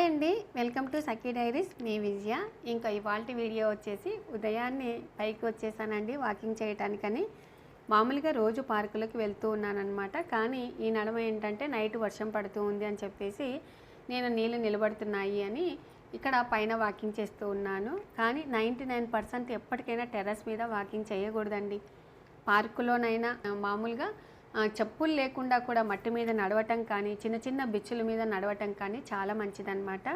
Hi అండి. Welcome to Sakhi diaries. మీ విజయ. ఇంకా ఇవాళ వీడియో వచ్చేసి ఉదయాన్నే పైకి వచ్చేసానండి వాకింగ్ చేయటానికని. మామూలుగా రోజు పార్కులకు వెళ్తూ ఉన్నానన్నమాట. కానీ ఈ నడమ ఏంటంటే నైట్ వర్షం పడుతూ ఉంది అని చెప్పేసి నేను నీళ్ళు నిలబడుతున్నాయి అని ఇక్కడ పైన వాకింగ్ చేస్తూ ఉన్నాను. కానీ నైంటీ నైన్ పర్సెంట్ ఎప్పటికైనా టెర్రస్ మీద వాకింగ్ చేయకూడదండి. పార్కులోనైనా మామూలుగా చెప్పులు లేకుండా కూడా మట్టి మీద నడవటం కానీ చిన్న చిన్న బిచ్చుల మీద నడవటం కానీ చాలా మంచిదన్నమాట.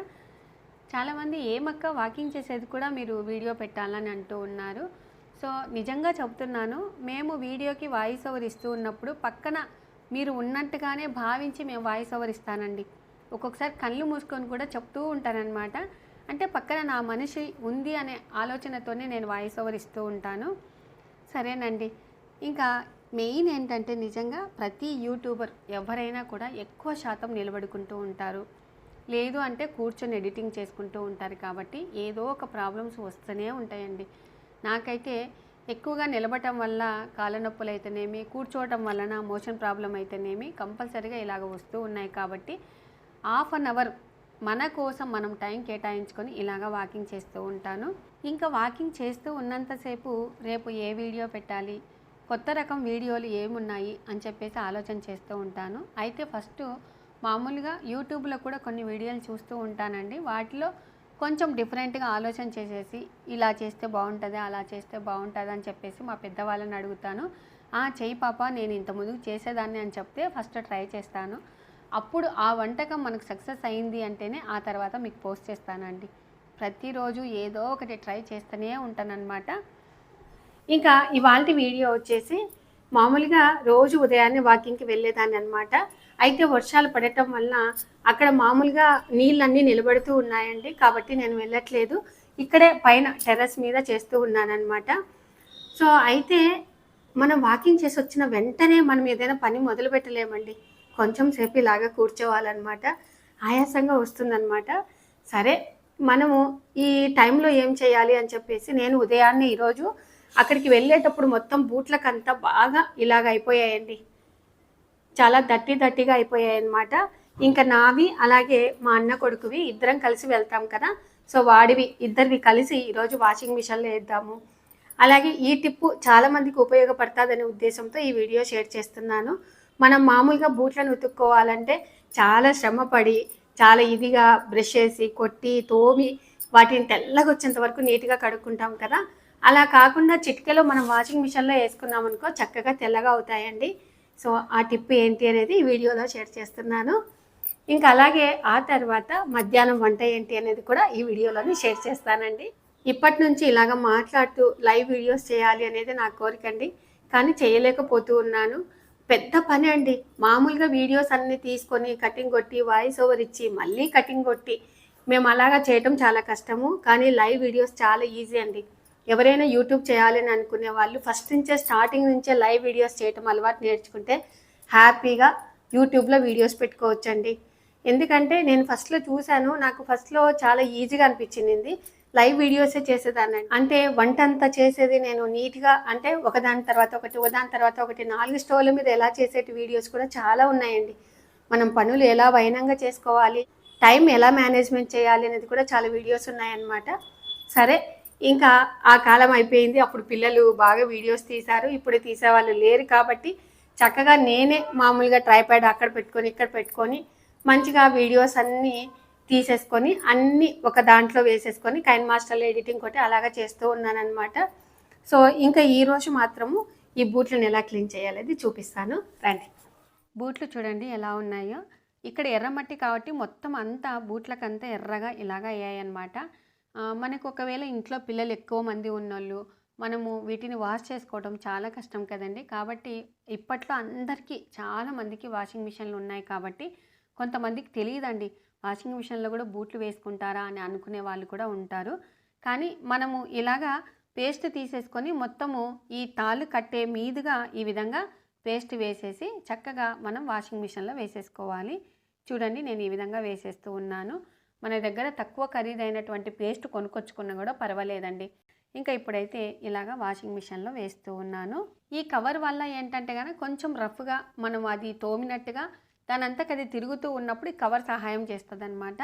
చాలామంది ఏమక్క వాకింగ్ చేసేది కూడా మీరు వీడియో పెట్టాలని అంటూ ఉన్నారు. సో నిజంగా చెప్తున్నాను మేము వీడియోకి వాయిస్ ఓవర్ ఇస్తూ ఉన్నప్పుడు పక్కన మీరు ఉన్నట్టుగానే భావించి మేము వాయిస్ ఓవర్ ఇస్తానండి. ఒక్కొక్కసారి కళ్ళు మూసుకొని కూడా చెప్తూ ఉంటానన్నమాట. అంటే పక్కన నా మనిషి ఉంది అనే ఆలోచనతోనే నేను వాయిస్ ఓవర్ ఇస్తూ ఉంటాను. సరేనండి. ఇంకా మెయిన్ ఏంటంటే నిజంగా ప్రతి యూట్యూబర్ ఎవరైనా కూడా ఎక్కువ శాతం నిలబడుకుంటూ ఉంటారు. లేదు అంటే కూర్చొని ఎడిటింగ్ చేసుకుంటూ ఉంటారు కాబట్టి ఏదో ఒక ప్రాబ్లమ్స్ వస్తూనే ఉంటాయండి. నాకైతే ఎక్కువగా నిలబడటం వల్ల కాళ్ళ నొప్పులు అయితేనేమి కూర్చోవటం వలన మోషన్ ప్రాబ్లం అయితేనేమి కంపల్సరీగా ఇలాగ వస్తూ ఉన్నాయి కాబట్టి హాఫ్ అన్ అవర్ మన కోసం మనం టైం కేటాయించుకొని ఇలాగ వాకింగ్ చేస్తూ ఉంటాను. ఇంకా వాకింగ్ చేస్తూ ఉన్నంతసేపు రేపు ఏ వీడియో పెట్టాలి కొత్త రకం వీడియోలు ఏమున్నాయి అని చెప్పేసి ఆలోచన చేస్తూ ఉంటాను. అయితే ఫస్ట్ మామూలుగా యూట్యూబ్లో కూడా కొన్ని వీడియోలు చూస్తూ ఉంటానండి. వాటిలో కొంచెం డిఫరెంట్గా ఆలోచన చేసేసి ఇలా చేస్తే బాగుంటుంది అలా చేస్తే బాగుంటుంది అని చెప్పేసి మా పెద్దవాళ్ళని అడుగుతాను. "ఆ, చెయ్యి పాప నేను ఇంత ముందుకు చేసేదాన్ని అని చెప్తే ఫస్ట్ ట్రై చేస్తాను. అప్పుడు ఆ వంటకం మనకు సక్సెస్ అయింది అంటేనే ఆ తర్వాత మీకు పోస్ట్ చేస్తానండి. ప్రతిరోజు ఏదో ఒకటి ట్రై చేస్తూనే ఉంటానన్నమాట. ఇంకా ఇవాళ వీడియో వచ్చేసి మామూలుగా రోజు ఉదయాన్నే వాకింగ్కి వెళ్ళేదాన్ని అనమాట అయితే వర్షాలు పడటం వల్ల అక్కడ మామూలుగా నీళ్ళన్నీ నిలబడుతూ ఉన్నాయండి. కాబట్టి నేను వెళ్ళట్లేదు. ఇక్కడే పైన టెర్రస్ మీద చేస్తూ ఉన్నానన్నమాట. సో అయితే మనం వాకింగ్ చేసి వచ్చిన వెంటనే మనం ఏదైనా పని మొదలు పెట్టలేమండి. కొంచెం సేపు ఇలాగా కూర్చోవాలన్నమాట. ఆయాసంగా వస్తుందన్నమాట. సరే మనము ఈ టైంలో ఏం చేయాలి అని చెప్పేసి నేను ఉదయాన్నే ఈరోజు అక్కడికి వెళ్ళేటప్పుడు మొత్తం బూట్లకంతా బాగా ఇలాగ అయిపోయాయండి. చాలా దట్టి దట్టిగా అయిపోయాయి అనమాట ఇంకా నావి అలాగే మా అన్న కొడుకువి ఇద్దరం కలిసి వెళ్తాం కదా. సో వాడివి ఇద్దరివి కలిసి ఈరోజు వాషింగ్ మిషన్లో వేద్దాము. అలాగే ఈ టిప్పు చాలామందికి ఉపయోగపడుతుందనే ఉద్దేశంతో ఈ వీడియో షేర్ చేస్తున్నాను. మనం మామూలుగా బూట్లను ఉతుక్కోవాలంటే చాలా శ్రమపడి చాలా ఇదిగా బ్రష్ చేసి కొట్టి తోమి వాటిని తెల్లగా వచ్చేంత వరకు నీట్గా కడుక్కుంటాం కదా. అలా కాకుండా చిటికెలో మనం వాషింగ్ మిషన్లో వేసుకున్నాం అనుకో చక్కగా తెల్లగా అవుతాయండి. సో ఆ టిప్ ఏంటి అనేది ఈ వీడియోలో షేర్ చేస్తున్నాను. ఇంకా అలాగే ఆ తర్వాత మధ్యాహ్నం వంట ఏంటి అనేది కూడా ఈ వీడియోలోని షేర్ చేస్తానండి. ఇప్పటి నుంచి ఇలాగ మాట్లాడుతూ లైవ్ వీడియోస్ చేయాలి అనేది నా కోరిక అండి కానీ చేయలేకపోతూ ఉన్నాను. పెద్ద పని అండి. మామూలుగా వీడియోస్ అన్ని తీసుకొని కటింగ్ కొట్టి వాయిస్ ఓవర్ ఇచ్చి మళ్ళీ కటింగ్ కొట్టి మేము అలాగా చేయటం చాలా కష్టము. కానీ లైవ్ వీడియోస్ చాలా ఈజీ అండి. ఎవరైనా యూట్యూబ్ చేయాలని అనుకునే వాళ్ళు ఫస్ట్ నుంచే స్టార్టింగ్ నుంచే లైవ్ వీడియోస్ చేయటం అలవాటు నేర్చుకుంటే హ్యాపీగా యూట్యూబ్లో వీడియోస్ పెట్టుకోవచ్చండి. ఎందుకంటే నేను ఫస్ట్లో చూశాను నాకు ఫస్ట్లో చాలా ఈజీగా అనిపించింది. లైవ్ వీడియోసే చేసేదాన్ని. అంటే వంట అంతా చేసేది నేను నీట్గా అంటే ఒకదాని తర్వాత ఒకటి ఒకదాని తర్వాత ఒకటి నాలుగు స్టోర్ల మీద ఎలా చేసేటి వీడియోస్ కూడా చాలా ఉన్నాయండి. మనం పనులు ఎలా వైనంగా చేసుకోవాలి టైం ఎలా మేనేజ్మెంట్ చేయాలి అనేది కూడా చాలా వీడియోస్ ఉన్నాయన్నమాట. సరే ఇంకా ఆ కాలం అయిపోయింది. అప్పుడు పిల్లలు బాగా వీడియోస్ తీశారు. ఇప్పుడు తీసేవాళ్ళు లేరు కాబట్టి చక్కగా నేనే మామూలుగా ట్రైప్యాడ్ అక్కడ పెట్టుకొని ఇక్కడ పెట్టుకొని మంచిగా వీడియోస్ అన్నీ తీసేసుకొని అన్నీ ఒక దాంట్లో వేసేసుకొని కైన్ మాస్టర్లో ఎడిటింగ్ కొట్టి అలాగా చేస్తూ ఉన్నానమాట సో ఇంకా ఈరోజు మాత్రము ఈ బూట్లను ఎలా క్లీన్ చేయాలనేది చూపిస్తాను. రండి. బూట్లు చూడండి ఎలా ఉన్నాయో. ఇక్కడ ఎర్రమట్టి కాబట్టి మొత్తం అంతా బూట్లకంతా ఎర్రగా ఇలాగా అయ్యాయన్నమాట. మనకు ఒకవేళ ఇంట్లో పిల్లలు ఎక్కువ మంది ఉన్నోళ్ళు మనము వీటిని వాష్ చేసుకోవడం చాలా కష్టం కదండి. కాబట్టి ఇప్పట్లో అందరికీ చాలా మందికి వాషింగ్ మిషన్లు ఉన్నాయి కాబట్టి కొంతమందికి తెలియదండి. వాషింగ్ మిషన్లో కూడా బూట్లు వేసుకుంటారా అని అనుకునే వాళ్ళు కూడా ఉంటారు. కానీ మనము ఇలాగా పేస్ట్ తీసేసుకొని మొత్తము ఈ తాళ్ళు కట్టే మీదుగా ఈ విధంగా పేస్ట్ వేసేసి చక్కగా మనం వాషింగ్ మిషన్లో వేసేసుకోవాలి. చూడండి నేను ఈ విధంగా వేసేస్తూ ఉన్నాను. మన దగ్గర తక్కువ ఖరీదైనటువంటి పేస్ట్ కొనుక్కొచ్చుకున్నా కూడా పర్వాలేదండి. ఇంకా ఇప్పుడైతే ఇలాగా వాషింగ్ మిషన్లో వేస్తూ ఉన్నాను. ఈ కవర్ వల్ల ఏంటంటే కనుక కొంచెం రఫ్గా మనం అది తోమినట్టుగా దానంతకు అది తిరుగుతూ ఉన్నప్పుడు ఈ కవర్ సహాయం చేస్తుంది అనమాట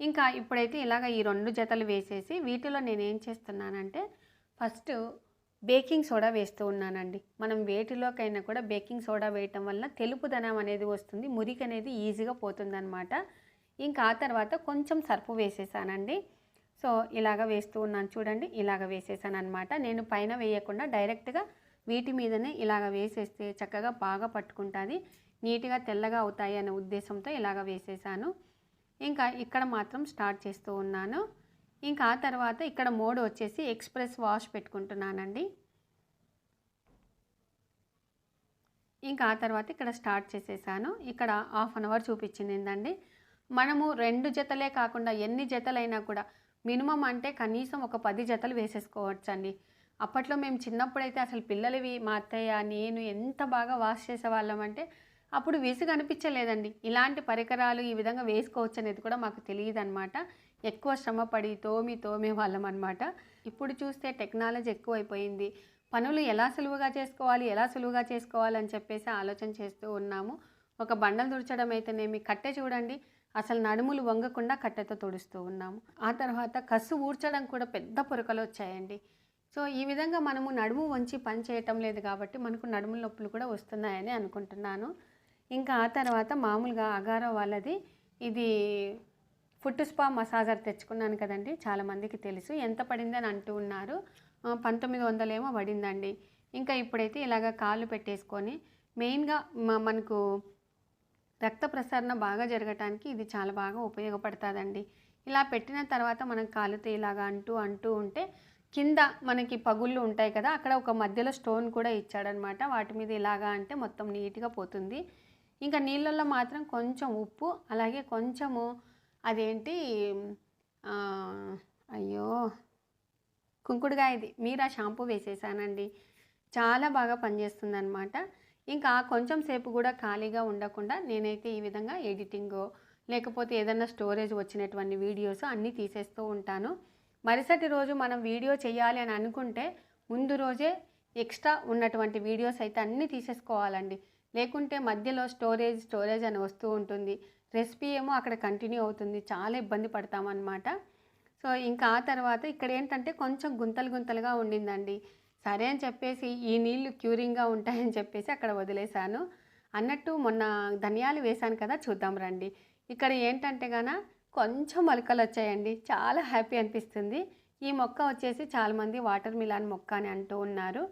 ఇంకా ఇప్పుడైతే ఇలాగ ఈ రెండు జతలు వేసేసి వీటిలో నేను ఏం చేస్తున్నానంటే ఫస్ట్ బేకింగ్ సోడా వేస్తూ ఉన్నానండి. మనం వేటిలోకైనా కూడా బేకింగ్ సోడా వేయటం వల్ల తెలుపుదనం అనేది వస్తుంది. మురికి అనేది ఈజీగా పోతుందన్నమాట. ఇంకా ఆ తర్వాత కొంచెం సర్పు వేసేసానండి. సో ఇలాగ వేస్తూ ఉన్నాను చూడండి ఇలాగ వేసేసాను అనమాట నేను పైన వేయకుండా డైరెక్ట్గా వీటి మీదనే ఇలాగ వేసేస్తే చక్కగా బాగా పట్టుకుంటుంది. నీట్గా తెల్లగా అవుతాయి అనే ఉద్దేశంతో ఇలాగ వేసేసాను. ఇంకా ఇక్కడ మాత్రం స్టార్ట్ చేస్తూ ఉన్నాను. ఇంకా ఆ తర్వాత ఇక్కడ మోడ్ వచ్చేసి ఎక్స్ప్రెస్ వాష్ పెట్టుకుంటున్నానండి. ఇంకా ఆ తర్వాత ఇక్కడ స్టార్ట్ చేసేసాను. ఇక్కడ హాఫ్ అన్ అవర్ చూపించింది ఏంటండి మనము రెండు జతలే కాకుండా ఎన్ని జతలైనా కూడా మినిమం అంటే కనీసం ఒక పది జతలు వేసేసుకోవచ్చండి. అప్పట్లో మేము చిన్నప్పుడైతే అసలు పిల్లలవి మా అత్తయ్య నేను ఎంత బాగా వాష్ చేసేవాళ్ళం అంటే అప్పుడు విసుగు అనిపించలేదండి. ఇలాంటి పరికరాలు ఈ విధంగా వేసుకోవచ్చు అనేది కూడా మాకు తెలియదు అనమాట ఎక్కువ శ్రమపడి తోమి తోమే వాళ్ళం అనమాట ఇప్పుడు చూస్తే టెక్నాలజీ ఎక్కువైపోయింది. పనులు ఎలా సులువుగా చేసుకోవాలి ఎలా సులువుగా చేసుకోవాలని చెప్పేసి ఆలోచన చేస్తూ ఉన్నాము. ఒక బండలు దుర్చడం అయితేనేమి కట్టె చూడండి. అసలు నడుములు వంగకుండా కట్టెతో తుడుస్తూ ఉన్నాము. ఆ తర్వాత కసు ఊడ్చడం కూడా పెద్ద పొరకలు వచ్చాయండి. సో ఈ విధంగా మనము నడుము వంచి పని చేయటం లేదు కాబట్టి మనకు నడుముల నొప్పులు కూడా వస్తున్నాయని అనుకుంటున్నాను. ఇంకా ఆ తర్వాత మామూలుగా అగారో వాళ్ళది ఇది ఫుట్ స్పా మసాజర్ తెచ్చుకున్నాను కదండి చాలామందికి తెలుసు. ఎంత పడిందని అంటూ ఉన్నారు. పంతొమ్మిది వందలేమో పడిందండి. ఇంకా ఇప్పుడైతే ఇలాగ కాళ్ళు పెట్టేసుకొని మెయిన్గా మ- మనకు రక్త ప్రసరణ బాగా జరగటానికి ఇది చాలా బాగా ఉపయోగపడుతుందండి. ఇలా పెట్టిన తర్వాత మనం కాలుతో ఇలాగా అంటూ అంటూ ఉంటే కింద మనకి పగుళ్ళు ఉంటాయి కదా అక్కడ ఒక మధ్యలో స్టోన్ కూడా ఇచ్చాడనమాట. వాటి మీద ఇలాగా అంటే మొత్తం నీట్గా పోతుంది. ఇంకా నీళ్ళల్లో మాత్రం కొంచెం ఉప్పు అలాగే కొంచెము అదేంటి అయ్యో కుంకుడుగా ఇది. మీరు మీరా షాంపూ వేసేసానండి. చాలా బాగా పనిచేస్తుంది అనమాట ఇంకా కొంచెం సేపు కూడా ఖాళీగా ఉండకుండా నేనైతే ఈ విధంగా ఎడిటింగ్ లేకపోతే ఏదైనా స్టోరేజ్ వచ్చినటువంటి వీడియోస్ అన్నీ తీసేస్తూ ఉంటాను. మరుసటి రోజు మనం వీడియో చేయాలి అని అనుకుంటే ముందు రోజే ఎక్స్ట్రా ఉన్నటువంటి వీడియోస్ అయితే అన్నీ తీసేసుకోవాలండి. లేకుంటే మధ్యలో స్టోరేజ్ స్టోరేజ్ అని వస్తూ ఉంటుంది. రెసిపీ ఏమో అక్కడ కంటిన్యూ అవుతుంది. చాలా ఇబ్బంది పడతామన్నమాట. సో ఇంకా ఆ తర్వాత ఇక్కడ ఏంటంటే కొంచెం గుంతలు గుంతలుగా ఉండిందండి. సరే అని చెప్పేసి ఈ నీళ్ళు క్యూరింగ్గా ఉంటాయని చెప్పేసి అక్కడ వదిలేశాను. అన్నట్టు మొన్న ధనియాలు వేశాను కదా చూద్దాం రండి. ఇక్కడ ఏంటంటే గాన కొంచెం మొలకలు వచ్చాయండి. చాలా హ్యాపీ అనిపిస్తుంది. ఈ మొక్క వచ్చేసి చాలామంది వాటర్ మిలాన్ మొక్క అని అంటూ ఉన్నారు.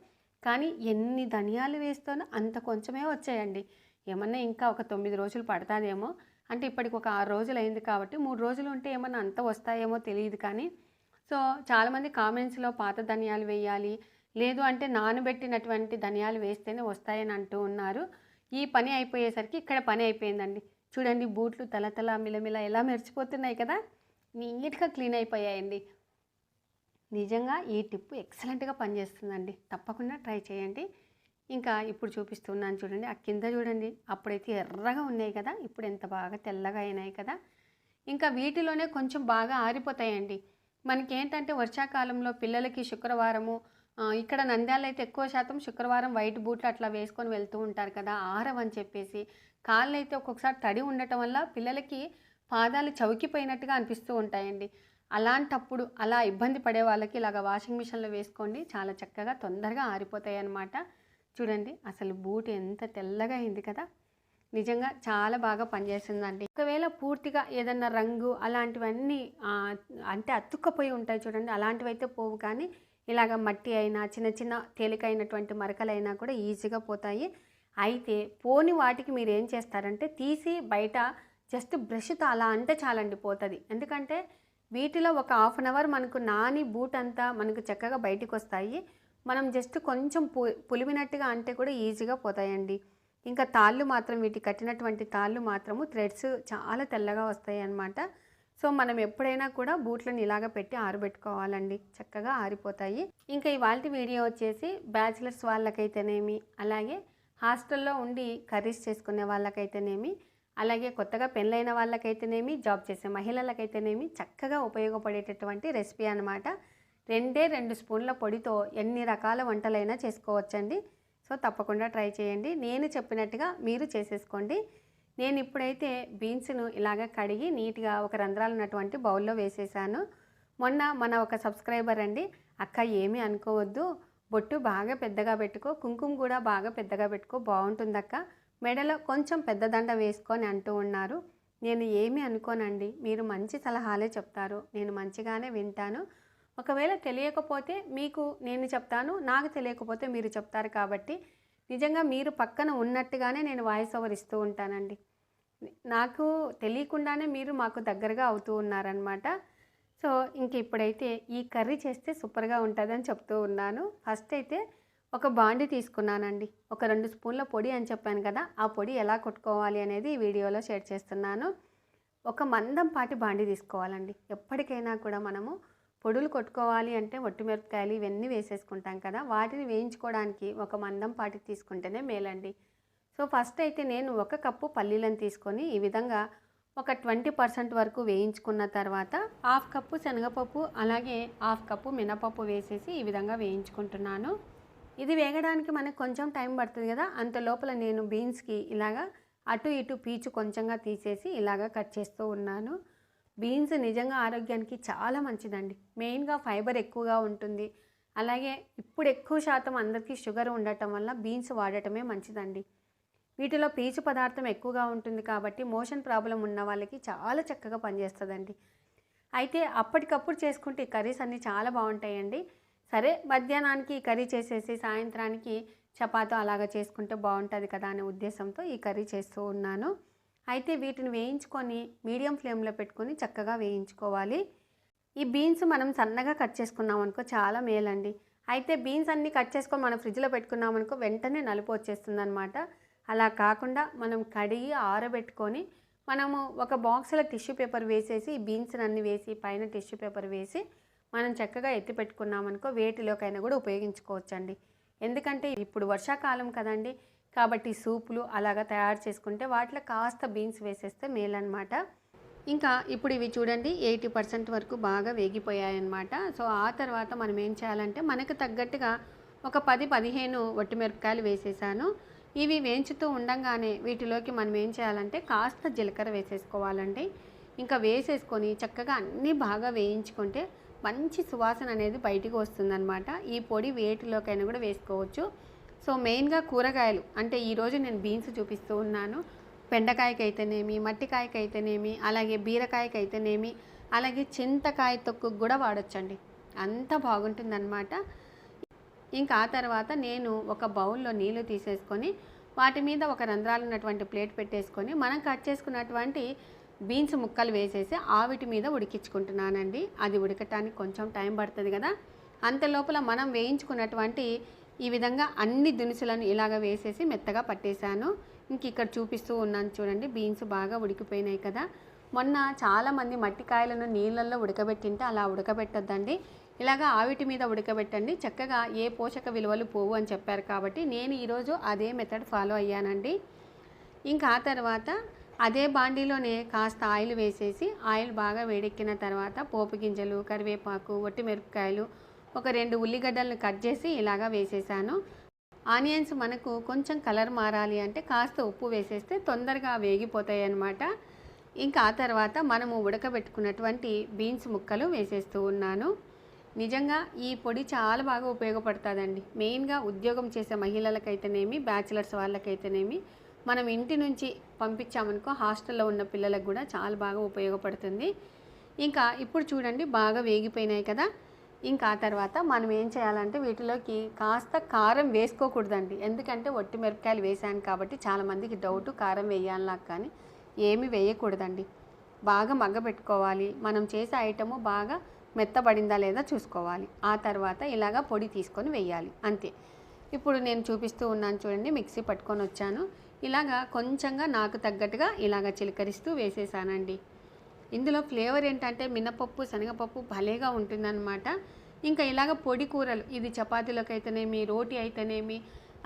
కానీ ఎన్ని ధనియాలు వేస్తానో అంత కొంచెమే వచ్చాయండి. ఏమన్నా ఇంకా ఒక తొమ్మిది రోజులు పడుతుందేమో. అంటే ఇప్పటికి ఒక ఆరు రోజులు అయింది కాబట్టి మూడు రోజులు ఉంటే ఏమన్నా అంత వస్తాయేమో తెలియదు కానీ సో చాలామంది కామెంట్స్లో పాత ధనియాలు వేయాలి లేదు అంటే నానబెట్టినటువంటి ధనియాలు వేస్తేనే వస్తాయని అంటూ ఉన్నారు. ఈ పని అయిపోయేసరికి ఇక్కడ పని అయిపోయిందండి. చూడండి బూట్లు తలతల మిలమిల ఎలా మెరిచిపోతున్నాయి కదా. నీట్గా క్లీన్ అయిపోయాయండి. నిజంగా ఈ టిప్పు ఎక్సలెంట్గా పనిచేస్తుందండి. తప్పకుండా ట్రై చేయండి. ఇంకా ఇప్పుడు చూపిస్తున్నాను చూడండి. ఆ కింద చూడండి. అప్పుడైతే ఎర్రగా ఉన్నాయి కదా. ఇప్పుడు ఎంత బాగా తెల్లగా అయినాయి కదా. ఇంకా వీటిలోనే కొంచెం బాగా ఆరిపోతాయండి. మనకి ఏంటంటే వర్షాకాలంలో పిల్లలకి శుక్రవారము ఇక్కడ నంద్యాల అయితే ఎక్కువ శాతం శుక్రవారం వైట్ బూట్లు అట్లా వేసుకొని వెళ్తూ ఉంటారు కదా ఆహారం అని చెప్పేసి. కాళ్ళు అయితే ఒక్కొక్కసారి తడి ఉండటం వల్ల పిల్లలకి పాదాలు చౌకిపోయినట్టుగా అనిపిస్తూ ఉంటాయండి. అలాంటప్పుడు అలా ఇబ్బంది పడే వాళ్ళకి ఇలాగ వాషింగ్ మిషన్లో వేసుకోండి చాలా చక్కగా తొందరగా ఆరిపోతాయి అన్నమాట చూడండి అసలు బూట్ ఎంత తెల్లగా అయింది కదా. నిజంగా చాలా బాగా పనిచేసిందండి ఒకవేళ పూర్తిగా ఏదన్నా రంగు అలాంటివన్నీ అంటే అతుక్కపోయి ఉంటాయి చూడండి అలాంటివైతే పోవు కానీ ఇలాగ మట్టి అయినా చిన్న చిన్న తేలికైనటువంటి మరకలైనా కూడా ఈజీగా పోతాయి. అయితే పోని వాటికి మీరు ఏం చేస్తారంటే తీసి బయట జస్ట్ బ్రష్తో అలా అంటే చాలండి పోతుంది. ఎందుకంటే వీటిలో ఒక హాఫ్ అన్ అవర్ మనకు నాని బూట్ అంతా మనకు చక్కగా బయటికి వస్తాయి మనం జస్ట్ కొంచెం పు పులిమినట్టుగా అంటే కూడా ఈజీగా పోతాయండి. ఇంకా తాళ్ళు మాత్రం వీటి కట్టినటువంటి తాళ్ళు మాత్రము థ్రెడ్స్ చాలా తెల్లగా వస్తాయి అన్నమాట సో మనం ఎప్పుడైనా కూడా బూట్లను ఇలాగ పెట్టి ఆరబెట్టుకోవాలండి. చక్కగా ఆరిపోతాయి. ఇంకా ఇవాళ వీడియో వచ్చేసి బ్యాచిలర్స్ వాళ్ళకైతేనేమి అలాగే హాస్టల్లో ఉండి కర్రీస్ చేసుకునే వాళ్ళకైతేనేమి అలాగే కొత్తగా పెళ్ళైన వాళ్ళకైతేనేమి జాబ్ చేసే మహిళలకైతేనేమి చక్కగా ఉపయోగపడేటటువంటి రెసిపీ అనమాట రెండే రెండు స్పూన్ల పొడితో ఎన్ని రకాల వంటలైనా చేసుకోవచ్చండి. సో తప్పకుండా ట్రై చేయండి. నేను చెప్పినట్టుగా మీరు చేసేసుకోండి. నేను ఇప్పుడైతే బీన్స్ను ఇలాగ కడిగి నీట్గా ఒక రంధ్రాలు ఉన్నటువంటి బౌల్లో వేసేసాను. మొన్న మన ఒక సబ్స్క్రైబర్ అండి అక్క ఏమీ అనుకోవద్దు బొట్టు బాగా పెద్దగా పెట్టుకో కుంకుమ కూడా బాగా పెద్దగా పెట్టుకో బాగుంటుందక్క మెడలో కొంచెం పెద్ద దండ వేసుకొని అంటూ ఉన్నారు. నేను ఏమీ అనుకోనండి మీరు మంచి సలహాలే చెప్తారు నేను మంచిగానే వింటాను. ఒకవేళ తెలియకపోతే మీకు నేను చెప్తాను నాకు తెలియకపోతే మీరు చెప్తారు కాబట్టి నిజంగా మీరు పక్కన ఉన్నట్టుగానే నేను వాయిస్ ఓవర్ ఇస్తూ ఉంటానండి. నాకు తెలియకుండానే మీరు మాకు దగ్గరగా అవుతూ ఉన్నారనమాట సో ఇంక ఇప్పుడైతే ఈ కర్రీ చేస్తే సూపర్గా ఉంటుందని చెప్తూ ఉన్నాను. ఫస్ట్ అయితే ఒక బాండి తీసుకున్నానండి. ఒక రెండు స్పూన్ల పొడి అని చెప్పాను కదా ఆ పొడి ఎలా కొట్టుకోవాలి అనేది ఈ వీడియోలో షేర్ చేస్తున్నాను. ఒక మందం పాటి బాండి తీసుకోవాలండి. ఎప్పటికైనా కూడా మనము పొడులు కొట్టుకోవాలి అంటే ఒట్టిమిరపకాయలు ఇవన్నీ వేసేసుకుంటాం కదా వాటిని వేయించుకోవడానికి ఒక మందం పాటి తీసుకుంటేనే మేలండి. సో ఫస్ట్ అయితే నేను ఒక కప్పు పల్లీలను తీసుకొని ఈ విధంగా ఒక ట్వంటీ పర్సెంట్ వరకు వేయించుకున్న తర్వాత హాఫ్ కప్పు శనగపప్పు అలాగే హాఫ్ కప్పు మినపప్పు వేసేసి ఈ విధంగా వేయించుకుంటున్నాను. ఇది వేగడానికి మనకు కొంచెం టైం పడుతుంది కదా అంత లోపల నేను బీన్స్కి ఇలాగా అటు ఇటు పీచు కొంచెంగా తీసేసి ఇలాగా కట్ చేస్తూ ఉన్నాను. బీన్స్ నిజంగా ఆరోగ్యానికి చాలా మంచిదండి. మెయిన్గా ఫైబర్ ఎక్కువగా ఉంటుంది. అలాగే ఇప్పుడు ఎక్కువ శాతం అందరికీ షుగర్ ఉండటం వల్ల బీన్స్ వాడటమే మంచిదండి. వీటిలో పీచు పదార్థం ఎక్కువగా ఉంటుంది కాబట్టి మోషన్ ప్రాబ్లం ఉన్న వాళ్ళకి చాలా చక్కగా పనిచేస్తుందండి. అయితే అప్పటికప్పుడు చేసుకుంటే ఈ కర్రీస్ అన్నీ చాలా బాగుంటాయండి. సరే మధ్యాహ్నానికి ఈ కర్రీ చేసేసి సాయంత్రానికి చపాతో అలాగా చేసుకుంటే బాగుంటుంది కదా అనే ఉద్దేశంతో ఈ కర్రీ చేస్తూ ఉన్నాను. అయితే వీటిని వేయించుకొని మీడియం ఫ్లేమ్లో పెట్టుకొని చక్కగా వేయించుకోవాలి. ఈ బీన్స్ మనం సన్నగా కట్ చేసుకున్నాం అనుకో చాలా మేలండి. అయితే బీన్స్ అన్నీ కట్ చేసుకొని మనం ఫ్రిడ్జ్లో పెట్టుకున్నాం అనుకో వెంటనే నలుపు వచ్చేస్తుంది అనమాట అలా కాకుండా మనం కడిగి ఆరబెట్టుకొని మనము ఒక బాక్స్లో టిష్యూ పేపర్ వేసేసి ఈ బీన్స్ అన్ని వేసి పైన టిష్యూ పేపర్ వేసి మనం చక్కగా ఎత్తి పెట్టుకున్నామనుకో వేటిలోకైనా కూడా ఉపయోగించుకోవచ్చండి. ఎందుకంటే ఇప్పుడు వర్షాకాలం కదండి కాబట్టి సూపులు అలాగా తయారు చేసుకుంటే వాటిలో కాస్త బీన్స్ వేసేస్తే మేలన్నమాట. ఇంకా ఇప్పుడు ఇవి చూడండి ఎయిటీ పర్సెంట్ వరకు బాగా వేగిపోయాయన్నమాట. సో ఆ తర్వాత మనం ఏం చేయాలంటే మనకు తగ్గట్టుగా ఒక పది పదిహేను వట్టిమిరపకాయలు వేసేసాను. ఇవి వేయించుతూ ఉండంగానే వీటిలోకి మనం ఏం చేయాలంటే కాస్త జీలకర్ర వేసేసుకోవాలండి. ఇంకా వేసేసుకొని చక్కగా అన్నీ బాగా వేయించుకుంటే మంచి సువాసన అనేది బయటికి వస్తుందన్నమాట. ఈ పొడి వేటిలోకైనా కూడా వేసుకోవచ్చు. సో మెయిన్గా కూరగాయలు. అంటే ఈరోజు నేను బీన్స్ చూపిస్తూ ఉన్నాను. బెండకాయకైతేనేమి మట్టికాయకైతేనేమి అయితేనేమి అలాగే బీరకాయకి అయితేనేమి అలాగే చింతకాయ తొక్కు కూడా వాడచ్చండి. అంత బాగుంటుందన్నమాట. ఇంకా ఆ తర్వాత నేను ఒక బౌల్లో నీళ్ళు తీసేసుకొని వాటి మీద ఒక రంధ్రాలు ఉన్నటువంటి ప్లేట్ పెట్టేసుకొని మనం కట్ చేసుకున్నటువంటి బీన్స్ ముక్కలు వేసేసి ఆవిటి మీద ఉడికించుకుంటున్నానండి. అది ఉడకటానికి కొంచెం టైం పడుతుంది కదా. అంత లోపల మనం వేయించుకున్నటువంటి ఈ విధంగా అన్ని దినుసులను ఇలాగ వేసేసి మెత్తగా పట్టేశాను. ఇంక ఇక్కడ చూపిస్తూ ఉన్నాను చూడండి బీన్స్ బాగా ఉడికిపోయినాయి కదా. మొన్న చాలామంది మట్టికాయలను నీళ్ళల్లో ఉడకబెట్టింటే అలా ఉడకబెట్టొద్దండి. ఇలాగా ఆవిటి మీద ఉడకబెట్టండి. చక్కగా ఏ పోషక విలువలు పోవు అని చెప్పారు కాబట్టి నేను ఈరోజు అదే మెథడ్ ఫాలో అయ్యానండి. ఇంకా ఆ తర్వాత అదే బాండీలోనే కాస్త ఆయిల్ వేసేసి ఆయిల్ బాగా వేడెక్కిన తర్వాత పోపు గింజలు కరివేపాకు ఒట్టి మిరపకాయలు ఒక రెండు ఉల్లిగడ్డలను కట్ చేసి ఇలాగా వేసేసాను. ఆనియన్స్ మనకు కొంచెం కలర్ మారాలి అంటే కాస్త ఉప్పు వేసేస్తే తొందరగా వేగిపోతాయి అన్నమాట. ఇంకా ఆ తర్వాత మనము ఉడకబెట్టుకున్నటువంటి బీన్స్ ముక్కలు వేసేస్తూ ఉన్నాను. నిజంగా ఈ పొడి చాలా బాగా ఉపయోగపడుతుందండి. మెయిన్గా ఉద్యోగం చేసే మహిళలకైతేనేమి బ్యాచిలర్స్ వాళ్ళకైతేనేమి మనం ఇంటి నుంచి పంపించామనుకో హాస్టల్లో ఉన్న పిల్లలకు కూడా చాలా బాగా ఉపయోగపడుతుంది. ఇంకా ఇప్పుడు చూడండి బాగా వేగిపోయినాయి కదా. ఇంకా ఆ తర్వాత మనం ఏం చేయాలంటే వీటిలోకి కాస్త కారం వేసుకోకూడదండి. ఎందుకంటే ఒట్టి మిరపకాయలు వేసాను కాబట్టి చాలామందికి డౌట్ కారం వేయాలా కానీ ఏమి వేయకూడదండి. బాగా మగ్గబెట్టుకోవాలి. మనం చేసే ఐటము బాగా మెత్తబడిందా లేదా చూసుకోవాలి. ఆ తర్వాత ఇలాగ పొడి తీసుకొని వేయాలి. అంతే. ఇప్పుడు నేను చూపిస్తూ ఉన్నాను చూడండి మిక్సీ పట్టుకొని వచ్చాను. ఇలాగా కొంచెంగా నాకు తగ్గట్టుగా ఇలాగ చిలకరిస్తూ వేసేసానండి. ఇందులో ఫ్లేవర్ ఏంటంటే మినపప్పు శనగపప్పు భలేగా ఉంటుందన్నమాట. ఇంకా ఇలాగ పొడి కూరలు ఇది చపాతీలోకి అయితేనేమి రోటీ అయితేనేమి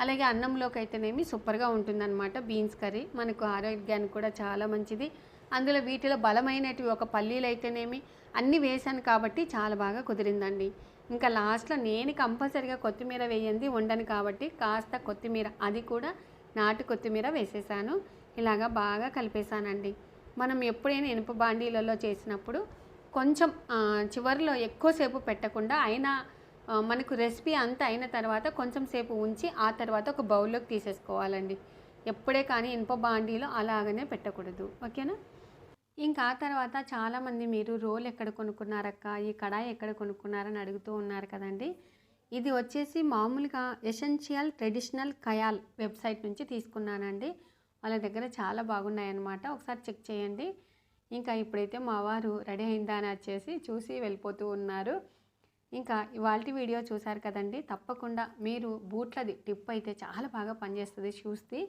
అలాగే అన్నంలోకి అయితేనేమి సూపర్గా ఉంటుందన్నమాట బీన్స్ కర్రీ. మనకు ఆరోగ్యానికి కూడా చాలా మంచిది. అందులో వీటిలో బలమైనటివి ఒక పల్లీలు అయితేనేమి అన్నీ వేశాను కాబట్టి చాలా బాగా కుదిరిందండి. ఇంకా లాస్ట్లో నేను కంపల్సరిగా కొత్తిమీర వేయండి వండను కాబట్టి కాస్త కొత్తిమీర అది కూడా నాటు కొత్తిమీర వేసేసాను. ఇలాగా బాగా కలిపేశానండి. మనం ఎప్పుడైనా ఇనుప బాండీలలో చేసినప్పుడు కొంచెం చివరిలో ఎక్కువసేపు పెట్టకుండా అయినా మనకు రెసిపీ అంతా అయిన తర్వాత కొంచెం సేపు ఉంచి ఆ తర్వాత ఒక బౌల్లోకి తీసేసుకోవాలండి. ఎప్పుడే కానీ ఇనుప బాండీలో అలాగనే పెట్టకూడదు. ఓకేనా? ఇంకా ఆ తర్వాత చాలామంది మీరు రోల్ ఎక్కడ కొనుక్కున్నారక్క? ఈ కడాయి ఎక్కడ కొనుక్కున్నారని అడుగుతూ ఉన్నారు కదండి. ఇది వచ్చేసి మామూలుగా ఎసెన్షియల్ ట్రెడిషనల్ కయాల్ వెబ్సైట్ నుంచి తీసుకున్నానండి. వాళ్ళ దగ్గర చాలా బాగున్నాయన్నమాట. ఒకసారి చెక్ చేయండి. ఇంకా ఇప్పుడైతే మా వారు రెడీ అయిందా అని వచ్చేసి చూసి వెళ్ళిపోతూ ఉన్నారు. ఇంకా ఇవాళ వీడియో చూశారు కదండి. తప్పకుండా మీరు బూట్లది టిప్ అయితే చాలా బాగా పనిచేస్తుంది షూస్ది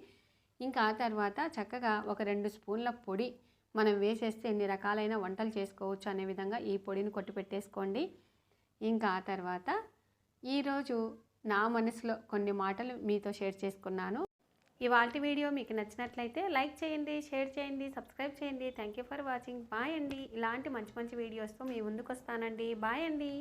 ఇంకా ఆ తర్వాత చక్కగా ఒక రెండు స్పూన్ల పొడి మనం వేసేస్తే ఎన్ని రకాలైన వంటలు చేసుకోవచ్చు అనే విధంగా ఈ పొడిని కొట్టి పెట్టేసుకోండి. ఇంకా ఆ తర్వాత ఈరోజు నా మనసులో కొన్ని మాటలు మీతో షేర్ చేసుకున్నాను. ఇవాళ వీడియో మీకు నచ్చినట్లయితే లైక్ చేయండి షేర్ చేయండి సబ్స్క్రైబ్ చేయండి. Thank you for watching bye అండి. ఇలాంటి మంచి మంచి వీడియోస్తో మీ ముందుకు వస్తానండి బాయ్ అండి.